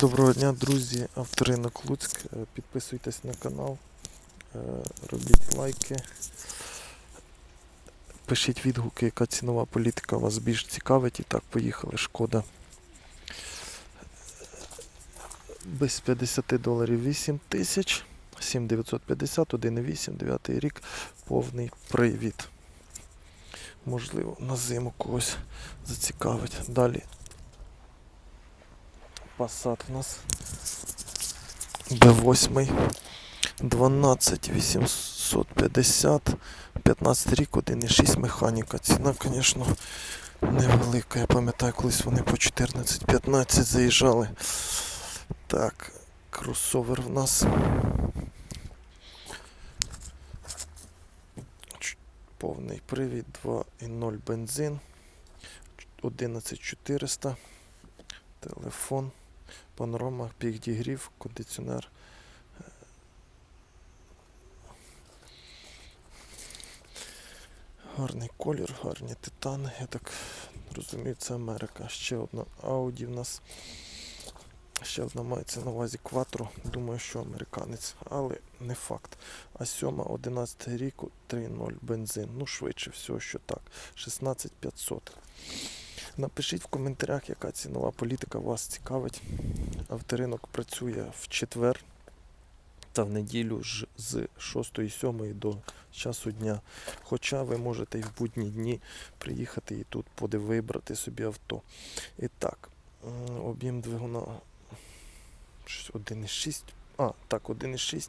Доброго дня, друзі, авторинок Луцьк. Е, Підписуйтесь на канал, е, робіть лайки, пишіть відгуки, яка цінова політика вас більш цікавить. І так, поїхали. Шкода. Без 50 доларів 8 тисяч, 7950, 1,8, 9 рік, повний привід. Можливо, на зиму когось зацікавить. Далі Passat у нас B8 12 850 15 рік 1,6 механіка. Ціна, звісно, невелика. Я пам'ятаю, колись вони по 14-15 заїжджали. Так, кросовер в нас. Повний привід 2,0 бензин. 11400. Телефон. Панорама, підігрів, кондиціонер. Гарний колір, гарні титани. Я так розумію, це Америка. Ще одна Audi в нас. Ще одна мається на увазі Quattro. Думаю, що американець, але не факт. А 7, 11 рік, 3.0 бензин. Ну, швидше всього, що так. 16500. Напишіть в коментарях, яка цінова політика вас цікавить. Авторинок працює в четвер та в неділю ж з 6-7 до часу дня. Хоча ви можете і в будні дні приїхати і тут буде собі авто. І так, об'єм двигуна 1,6. А, так, 1,6.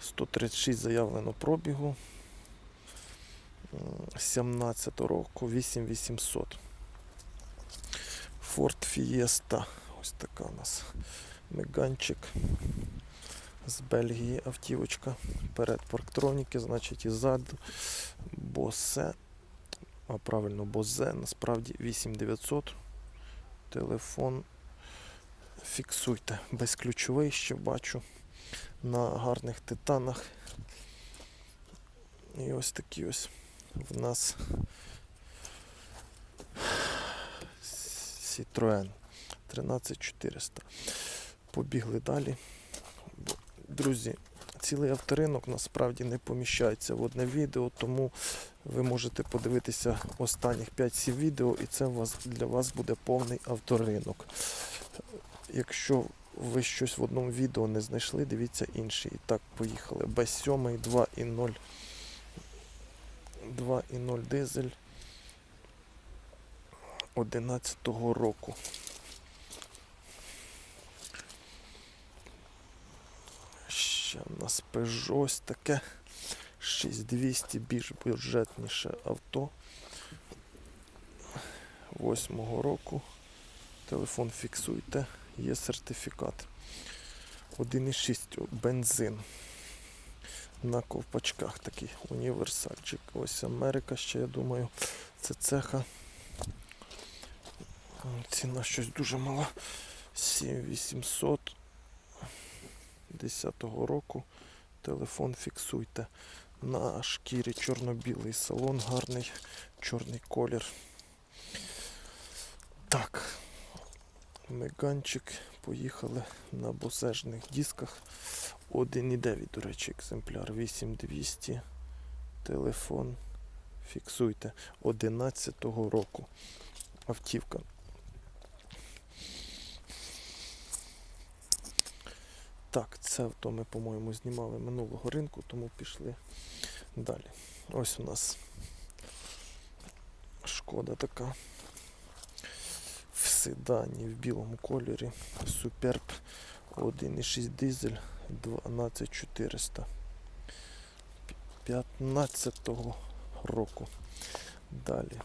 136 заявлено пробігу. 17 року 8800. Ford Fiesta. Ось така у нас меганчик з Бельгії автівочка. Перед парктроніки, значить і ззаду Босе. А правильно, Бозе, насправді 8900. Телефон фіксуйте. Безключовий ще бачу на гарних титанах. І ось такі ось в нас Citroen 13400. Побігли далі. Друзі, цілий авторинок насправді не поміщається в одне відео, тому ви можете подивитися останніх 5-7 відео, і це для вас буде повний авторинок. Якщо ви щось в одному відео не знайшли, дивіться інші. І так, поїхали. Б7 2.0 2.0 дизель 11 року. Ще в нас Peugeot таке 6200 більш бюджетніше авто. 8 року. Телефон фіксуйте, є сертифікат. 1,6 бензин. На ковпачках такий універсальчик. Ось Америка ще, я думаю, це цеха. Ціна щось дуже мала. 7800 10-го року. Телефон фіксуйте. На шкірі чорно-білий салон, гарний чорний колір. Так. Меганчик. Поїхали на босежних дисках. 1,9, до речі, екземпляр 8200. Телефон. Фіксуйте. 11-го року. Автівка. Так, це авто ми, по-моєму, знімали минулого ринку, тому пішли далі. Ось у нас шкода така. В седані в білому кольорі. Суперб 1,6 дизель 12400. 15-го року. Далі.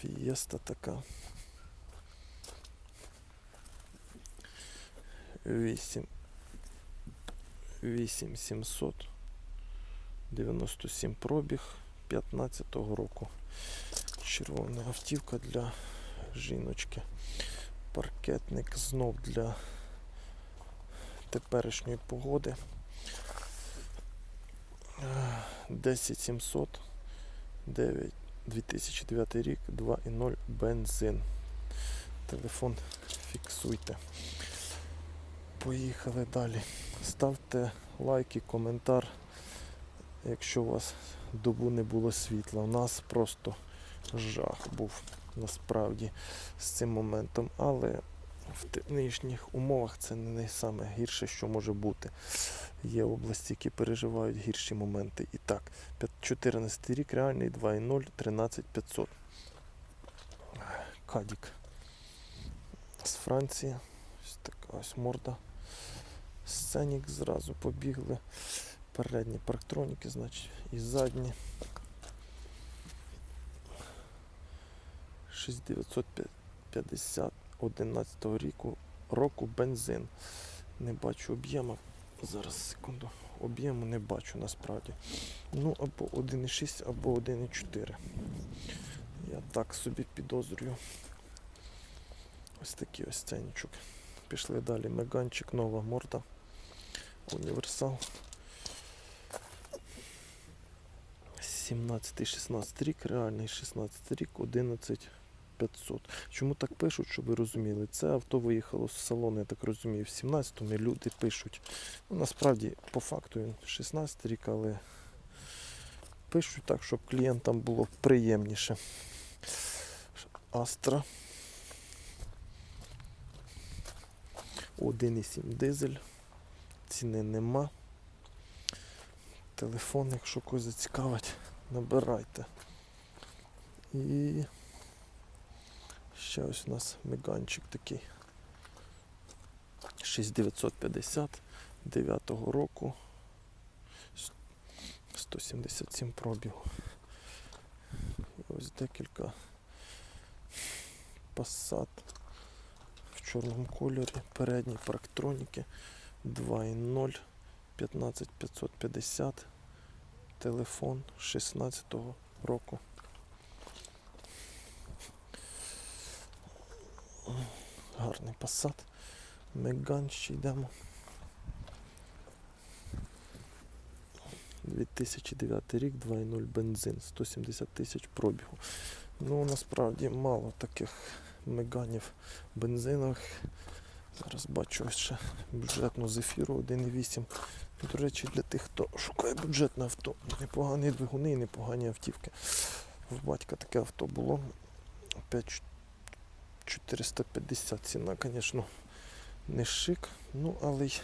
Фієста така. 8 8700 97 пробіг 15-го року. Червона автівка для жіночки. Паркетник знов для теперішньої погоди. Е, 10700 9 2009 рік 2.0 бензин. Телефон фіксуйте. Поїхали далі. Ставте лайки, коментар, якщо у вас добу не було світла. У нас просто жах був насправді з цим моментом, але в нинішніх умовах це не найсаме гірше, що може бути. Є області, які переживають гірші моменти. І так, 14 рік реальний 2.0, 13500. Кадік з Франції. Ось така ось морда. Сценік зразу побігли. Передні парктроніки, значить, і задні. 6950 11 ріку року бензин. Не бачу об'єму. Зараз секунду. Об'єму не бачу насправді. Ну або 1,6, або 1,4. Я так собі підозрюю. Ось такий ось ценничок. Пішли далі. Меганчик, нова морда. Універсал. 17-16 рік, реальний 16 рік, 11 500. Чому так пишуть, щоб ви розуміли? Це авто виїхало з салону, я так розумію, в 17-му люди пишуть. Ну, насправді, по факту він 16 рік, але пишуть так, щоб клієнтам було приємніше. Астра. 1,7 дизель. Ціни нема. Телефон, якщо когось зацікавить, набирайте. І ще ось у нас меганчик такий. 6950 9 року. 177 пробігу. І ось декілька Passat в чорному кольорі, передні парктроніки 2.0, 15550, телефон 16-го року. Гарний Passat. Меган ще йдемо. 2009 рік, 2.0 бензин, 170 тисяч пробігу. Ну, насправді мало таких меганів бензинових. Зараз бачу ось ще бюджетну зефіру 1.8. До речі, для тих, хто шукає бюджетне авто, непогані двигуни і непогані автівки. В батька таке авто було. 5450 ціна, звісно, не шик, ну але й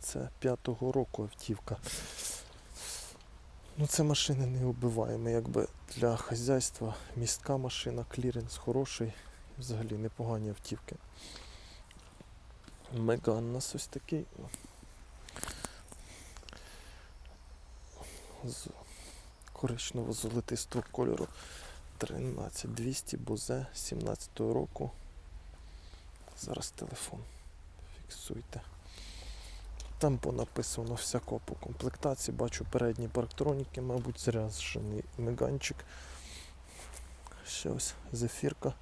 це п'ятого року автівка. Ну, це машини не убиваємо. Якби для хазяйства містка машина, кліренс хороший, взагалі непогані автівки. Меган у нас ось такий. З коричнево-золотистого кольору 13200 Бозе 17 року. Зараз телефон. Фіксуйте. Там понаписано всяко по комплектації. Бачу передні парктроніки, мабуть, зряжений меганчик. Ще ось зефірка.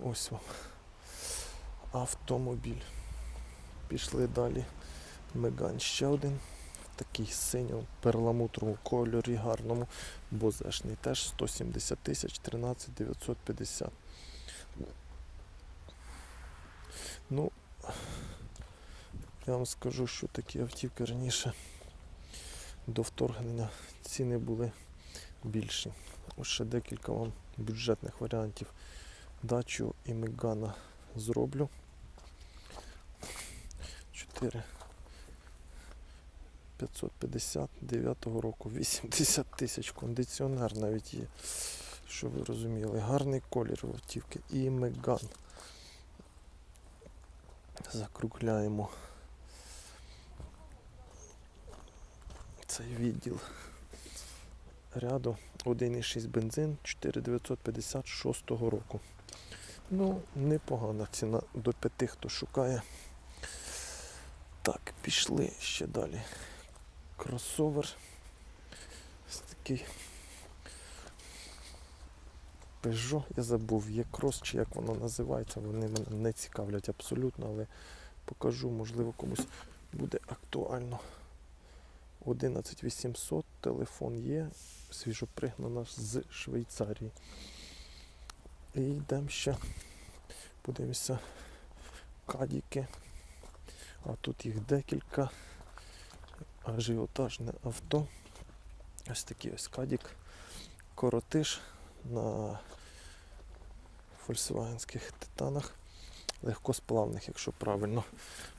Ось вам. Автомобіль. Пішли далі. Меган ще один. Такий синьому перламутровому кольорі гарному. Бозешний теж 170 тисяч 13 950. Ну, я вам скажу, що такі автівки раніше до вторгнення ціни були більші. Ось ще декілька вам бюджетних варіантів. Дачу і Мегана зроблю. 4 550 9 року 80 тисяч кондиціонер навіть є. Що ви розуміли, гарний колір в автівки і Меган. Закругляємо цей відділ ряду 1,6 бензин 4956 року. Ну, непогана ціна до п'яти, хто шукає. Так, пішли ще далі. Кросовер. Ось такий Peugeot, я забув, є крос чи як воно називається, вони мене не цікавлять абсолютно, але покажу, можливо, комусь буде актуально. 11800, телефон є, свіжопригнана з Швейцарії. І йдемо ще Подивимося кадіки. А тут їх декілька. Ажіотажне авто. Ось такий ось кадік. Коротиш на фольксвагенських титанах. Легкосплавних, якщо правильно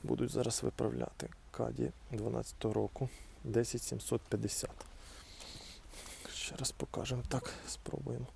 будуть зараз виправляти. Каді 12 року 10750. Ще раз покажемо так, спробуємо.